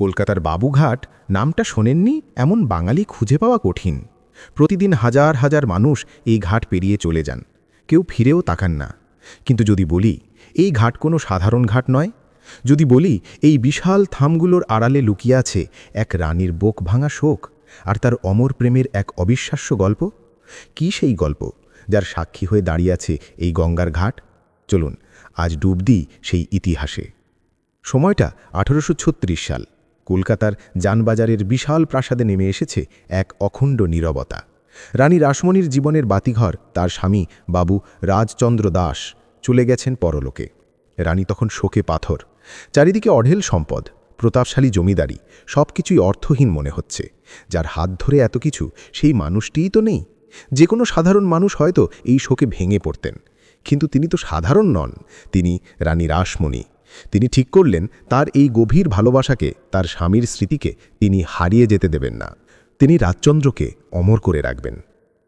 কলকাতার বাবুঘাট নামটা শোনেননি এমন বাঙালি খুঁজে পাওয়া কঠিন। প্রতিদিন হাজার হাজার মানুষ এই ঘাট পেরিয়ে চলে যান। কেউ ফিরেও তাকান না। কিন্তু যদি বলি, এই ঘাট কোনো সাধারণ ঘাট নয়? যদি বলি, এই বিশাল থামগুলোর আড়ালে লুকিয়ে আছে এক রানীর বোক ভাঙা শোক আর তার অমর প্রেমের এক অবিশ্বাস্য গল্প? কি সেই গল্প যার সাক্ষী হয়ে দাঁড়িয়ে আছে এই গঙ্গার ঘাট? চলুন, আজ ডুব দিই সেই ইতিহাসে। সময়টা আঠারোশো ছত্রিশ সাল। কলকাতার যানবাজারের বিশাল প্রাসাদে নেমে এসেছে এক অখণ্ড নীরবতা। রানী রাসমণির জীবনের বাতিঘর, তার স্বামী, বাবু রাজচন্দ্র দাস, চলে গেছেন পরলোকে। রানী তখন শোকে পাথর। চারিদিকে অঢেল সম্পদ, প্রতাপশালী জমিদারি সব কিছুই অর্থহীন মনে হচ্ছে। যার হাত ধরে এত কিছু, সেই মানুষটিই তো নেই। যে কোনো সাধারণ মানুষ হয়তো এই শোকে ভেঙে পড়তেন। কিন্তু তিনি তো সাধারণ নন। তিনি রানী রাসমণি। তিনি ঠিক করলেন, তার এই গভীর ভালোবাসাকে, তার স্বামীর স্মৃতিকে তিনি হারিয়ে যেতে দেবেন না। তিনি রাজচন্দ্রকে অমর করে রাখবেন।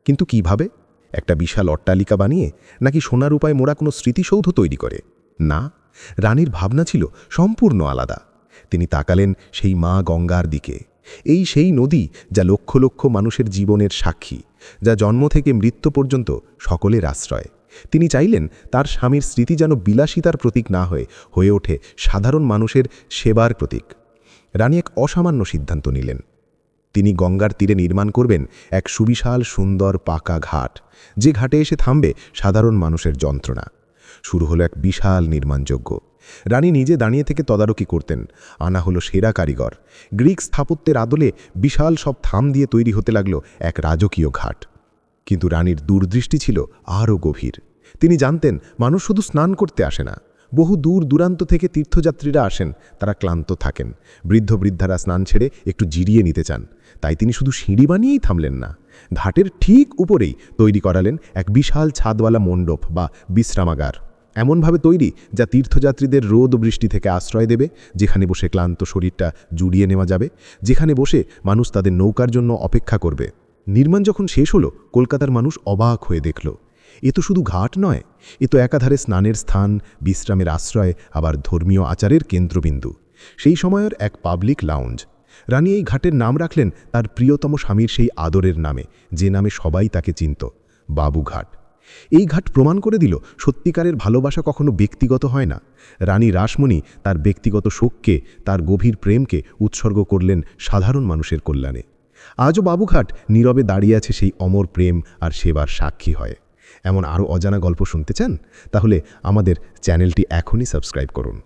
কিন্তু কীভাবে? একটা বিশাল অট্টালিকা বানিয়ে নাকি সোনার উপায় মোড়া কোনো স্মৃতিসৌধ তৈরি করে? না, রানীর ভাবনা ছিল সম্পূর্ণ আলাদা। তিনি তাকালেন সেই মা গঙ্গার দিকে। এই সেই নদী যা লক্ষ লক্ষ মানুষের জীবনের সাক্ষী, যা জন্ম থেকে মৃত্যু পর্যন্ত সকলের আশ্রয়। তিনি চাইলেন তার স্বামীর স্মৃতি যেন বিলাসিতার প্রতীক না হয়ে হয়ে ওঠে সাধারণ মানুষের সেবার প্রতীক। রানী এক অসামান্য সিদ্ধান্ত নিলেন। তিনি গঙ্গার তীরে নির্মাণ করবেন এক সুবিশাল, সুন্দর, পাকা ঘাট। যে ঘাটে এসে থামবে সাধারণ মানুষের যন্ত্রণা। শুরু হলো এক বিশাল নির্মাণযোগ্য রানী নিজে দাঁড়িয়ে থেকে তদারকি করতেন। আনা হলো সেরা কারিগর। গ্রিক স্থাপত্যের আদলে বিশাল সব থাম দিয়ে তৈরি হতে লাগল এক রাজকীয় ঘাট। কিন্তু রানীর দূরদৃষ্টি ছিল আরও গভীর। তিনি জানতেন, মানুষ শুধু স্নান করতে আসে না। বহু দূর দূরান্ত থেকে তীর্থযাত্রীরা আসেন, তারা ক্লান্ত থাকেন। বৃদ্ধ বৃদ্ধারা স্নান ছেড়ে একটু জিরিয়ে নিতে চান। তাই তিনি শুধু সিঁড়ি বানিয়েই থামলেন না। ঘাটের ঠিক উপরেই তৈরি করালেন এক বিশাল ছাদওয়ালা মণ্ডপ বা বিশ্রামাগার। এমনভাবে তৈরি যা তীর্থযাত্রীদের রোদ বৃষ্টি থেকে আশ্রয় দেবে, যেখানে বসে ক্লান্ত শরীরটা জুড়িয়ে নেওয়া যাবে, যেখানে বসে মানুষ তাদের নৌকার জন্য অপেক্ষা করবে। নির্মাণ যখন শেষ হলো, কলকাতার মানুষ অবাক হয়ে দেখল। এ তো শুধু ঘাট নয়, এ তো একাধারে স্নানের স্থান, বিশ্রামের আশ্রয়, আবার ধর্মীয় আচারের কেন্দ্রবিন্দু। সেই সময়ের এক পাবলিক লাউঞ্জ রানী এই ঘাটের নাম রাখলেন তার প্রিয়তম স্বামীর সেই আদরের নামে, যে নামে সবাই তাকে চিনত বাবুঘাট এই ঘাট প্রমাণ করে দিল, সত্যিকারের ভালোবাসা কখনো ব্যক্তিগত হয় না। রানী রাসমণি তার ব্যক্তিগত শোককে, তার গভীর প্রেমকে উৎসর্গ করলেন সাধারণ মানুষের কল্যাণে। আজও বাবুঘাট নীরবে দাঁড়িয়ে আছে সেই অমর প্রেম আর সেবার সাক্ষী হয়। এমন আরও অজানা গল্প শুনতে চান? তাহলে আমাদের চ্যানেলটি এখনই সাবস্ক্রাইব করুন।